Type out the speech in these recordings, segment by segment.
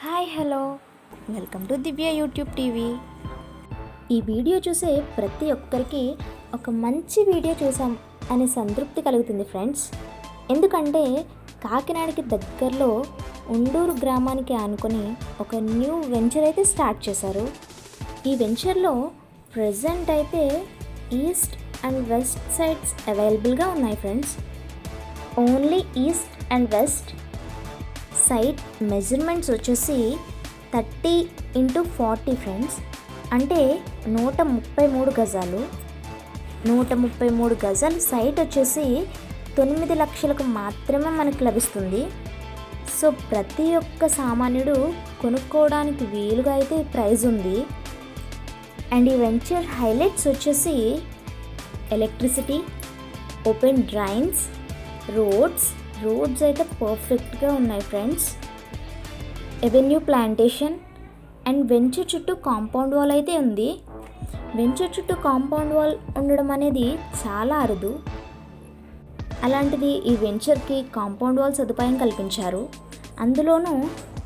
Hi hello. Welcome to Divya YouTube TV. ఈ video చూసే ప్రతి ఒక్కరికి ఒక మంచి వీడియో చూసాం అనే సంతృప్తి కలుగుతుంది ఫ్రెండ్స్. ఎందుకంటే కాకినాడకి దగ్గరలో ఉండూరు గ్రామానికి ఆనుకొని ఒక న్యూ వెంచర్ అయితే స్టార్ట్ చేశారు. ఈ వెంచర్లో ప్రజెంట్ అయితే ఈస్ట్ అండ్ వెస్ట్ సైడ్స్ అవైలబుల్గా ఉన్నాయి friends. Only east and west site measurements వచ్చేసి థర్టీ ఇంటూ ఫార్టీ ఫ్రెండ్స్. అంటే నూట ముప్పై మూడు గజాలు. నూట ముప్పై మూడు గజాలు సైట్ వచ్చేసి తొమ్మిది లక్షలకు మాత్రమే మనకు లభిస్తుంది. సో ప్రతి ఒక్క సామాన్యుడు కొనుక్కోవడానికి వీలుగా అయితే ఈ ప్రైజ్ ఉంది. అండ్ ఈ వెంచర్ హైలైట్స్ వచ్చేసి electricity open drains roads roads అయితే పర్ఫెక్ట్గా ఉన్నాయి friends. Avenue plantation and venture చుట్టూ కాంపౌండ్ వాల్ అయితే ఉంది. వెంచర్ చుట్టూ కాంపౌండ్ వాల్ ఉండడం అనేది చాలా అరుదు. అలాంటిది ఈ వెంచర్కి కాంపౌండ్ వాల్ సదుపాయం కల్పించారు. అందులోనూ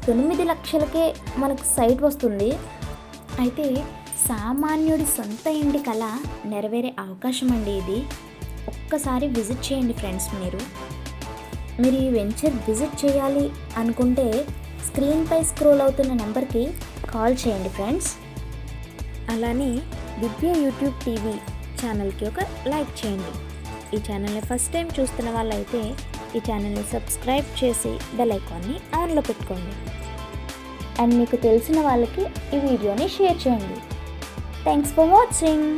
తొమ్మిది లక్షలకే మనకు సైట్ వస్తుంది. అయితే సామాన్యుడి సొంత ఇంటి కళ నెరవేరే అవకాశం అండి ఇది. ఒక్కసారి విజిట్ చేయండి ఫ్రెండ్స్ మీరు. మీరు ఈ వెంచర్ విజిట్ చేయాలి అనుకుంటే స్క్రీన్పై స్క్రోల్ అవుతున్న నెంబర్కి కాల్ చేయండి ఫ్రెండ్స్. అలానే దివ్య యూట్యూబ్ టీవీ ఛానల్కి ఒక లైక్ చేయండి. ఈ ఛానల్ని ఫస్ట్ టైం చూస్తున్న వాళ్ళైతే ఈ ఛానల్ని సబ్స్క్రైబ్ చేసి బెల్ ఐకాన్ని ఆన్లో పెట్టుకోండి. అండ్ మీకు తెలిసిన వాళ్ళకి ఈ వీడియోని షేర్ చేయండి. Thanks for watching.